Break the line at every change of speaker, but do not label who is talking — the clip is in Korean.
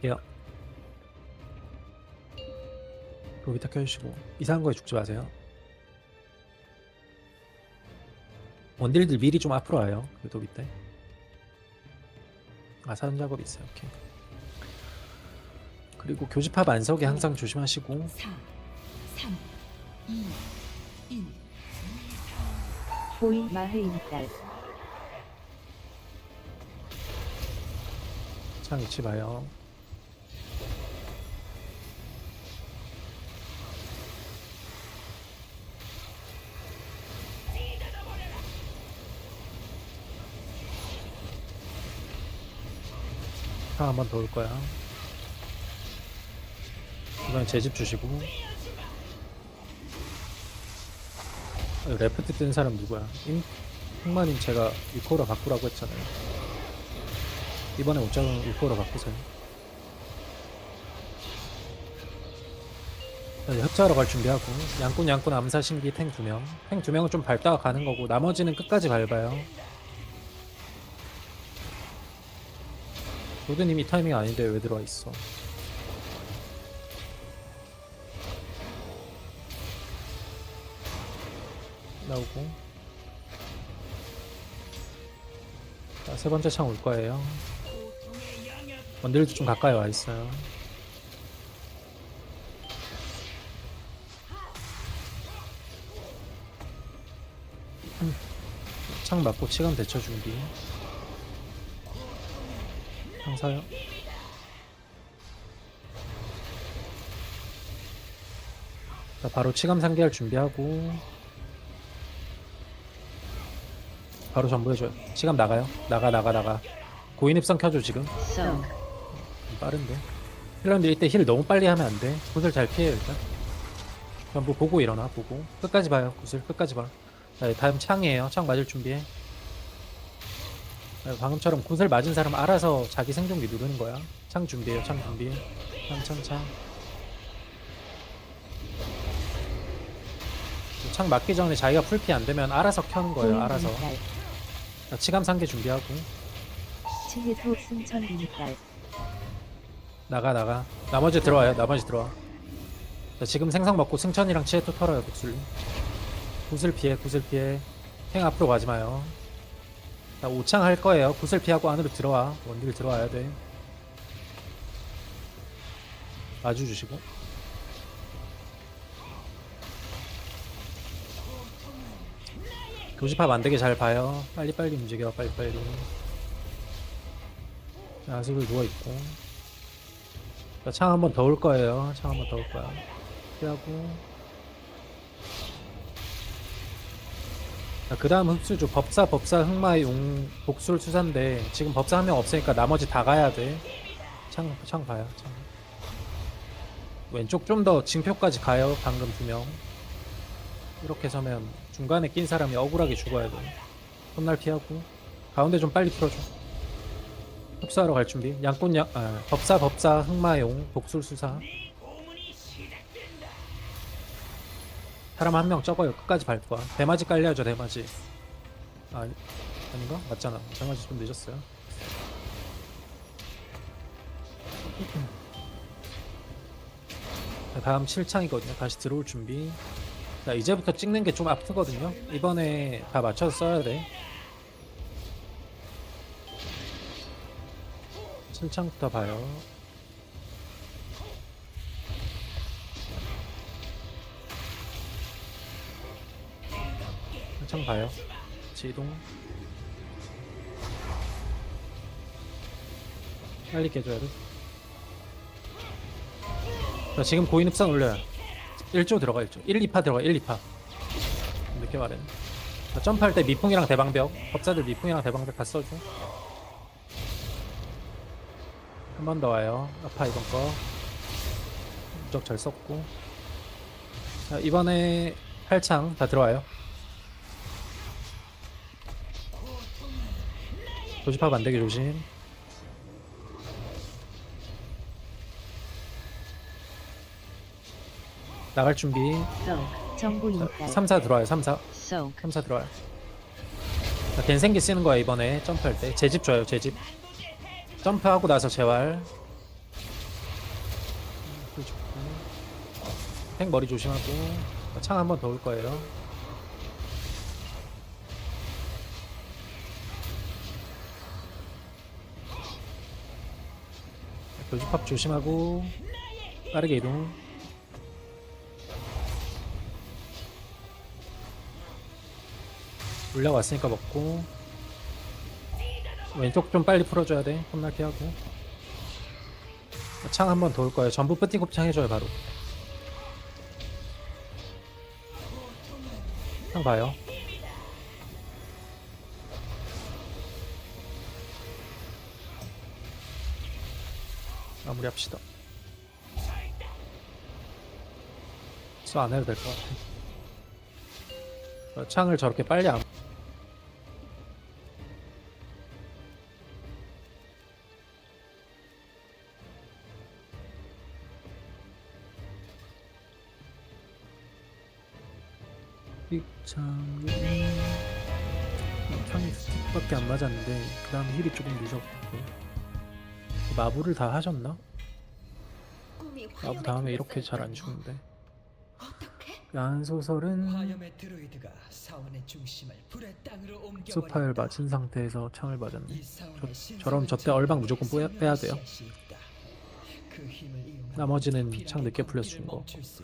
갈게요. 로비타 켜주시고 이상한 거에 죽지 마세요. 원딜들 미리 좀 앞으로 와요. 그래도 밑에. 아 사전 작업 있어요. 오케이. 그리고 교집합 안석에 항상 조심하시고
4, 3, 2, 1.
보인 마흐인딸
창 잃지 마요. 창한번 더 올 거야. 이번엔 제집 주시고. 아, 레프트 뜬 사람 누구야? 임, 흑마님 제가 리코라 바꾸라고 했잖아요. 이번에 옷장은 울코로 바꾸세요. 흡수하러 갈 준비하고 양꾼 양꾼 암사 신기 탱 두 명. 탱 두 명은 좀 밟다가 가는 거고 나머지는 끝까지 밟아요. 로드님 이 타이밍 아닌데 왜 들어와 있어? 나오고 자, 세 번째 창 올 거예요. 원딜도 좀 가까이 와 있어요. 음, 창 맞고 치감 대처 준비. 창 사요. 자, 바로 치감 상기할 준비하고 바로 전부 해줘요. 치감 나가요. 나가 나가 나가. 고인 흡성 켜줘 지금. 빠른데 힐러님들 이때 힐 너무 빨리 하면 안 돼 구슬 잘 피해요 일단 전부 보고 일어나 보고 끝까지 봐요 구슬 끝까지 봐 자, 다음 창이에요 창 맞을 준비해 자, 방금처럼 구슬 맞은 사람 알아서 자기 생존기 누르는 거야. 창 준비해요 창 준비. 창 창 창. 창 맞기 전에 자기가 풀피 안 되면 알아서 켜는 거예요 알아서.
보인딸
자, 치감 상계 준비하고.
치히토 승천인딸
나가 나가. 나머지 들어와요 나머지 들어와. 자, 지금 생선 먹고 승천이랑 치에토 털어요 독슬리 구슬 피해 구슬 피해. 행 앞으로 가지 마요 자 5창 할 거예요. 구슬 피하고 안으로 들어와. 원딜 들어와야 돼. 마주 주시고. 교집합 안 되게 잘 봐요. 빨리빨리 움직여 빨리빨리. 자, 아직을 누워있고. 자, 창 한 번 더 올 거예요. 창 한 번 더 올 거야. 피하고. 그 다음 흡수조. 법사, 법사, 흑마, 용, 복술, 수사인데, 지금 법사 한 명 없으니까 나머지 다 가야 돼. 창, 창. 왼쪽 좀 더 징표까지 가요. 방금 두 명. 이렇게 서면 중간에 낀 사람이 억울하게 죽어야 돼. 홈날 피하고. 가운데 좀 빨리 풀어줘. 흡수하러 갈 준비. 양꾼 양, 아, 법사 법사 흑마용 복술 수사. 사람 한 명 적어요. 끝까지 밟 거야. 대마지 깔려야죠 대마지. 아 아닌가? 맞잖아. 대마지 좀 늦었어요. 자, 다음 7창이거든요. 다시 들어올 준비. 자 이제부터 찍는 게 좀 아프거든요. 이번에 다 맞춰서 써야 돼. 7창부터 봐요. 창 봐요. 지동. 빨리 깨줘야 돼. 자, 지금 고인 흡상 올려요. 1조 들어가 1조. 1, 2파 들어가 1, 2파. 늦게 말해. 자, 점프할 때 미풍이랑 대방벽. 법사들 미풍이랑 대방벽 다 써줘. 한 번 더 와요. 아파 이번 거. 무적 잘 썼고. 자 이번에 8창 다 들어와요. 도시팝 안 되게 조심. 나갈 준비. 3사 들어와요.
3사.
3사 들어와요. 자, 댄생기 쓰는 거야 이번에 점프할 때. 제집 줘요. 제집. 점프하고 나서 재활. 음, 팽 머리 조심하고 창 한 번 더 올 거예요. 교집합 조심하고 빠르게 이동. 올라왔으니까 먹고 왼쪽 좀 빨리 풀어줘야 돼. 혼날 피하고 창 한번 더 올 거예요. 전부 뿌띠 곱창 해줘요 바로. 창 봐요. 마무리합시다. 수안 해도 될 것 같아. 어, 창을 저렇게 빨리 안. 이 창은 창이 스틱밖에 안 맞았는데 그 다음 힐이 조금 늦었고 마부를 다 하셨나? 마부 다음에 이렇게 잘 안 죽는데
어떻게?
야한소설은
화염의 드로이드가 사원의 중심을 불의 땅으로 옮겨
소파를 맞은 상태에서 창을 맞았네 저럼 저때 얼방 무조건 빼야- 빼야 돼요.
그
나머지는 창 늦게 풀려서 준 거.
멈출 수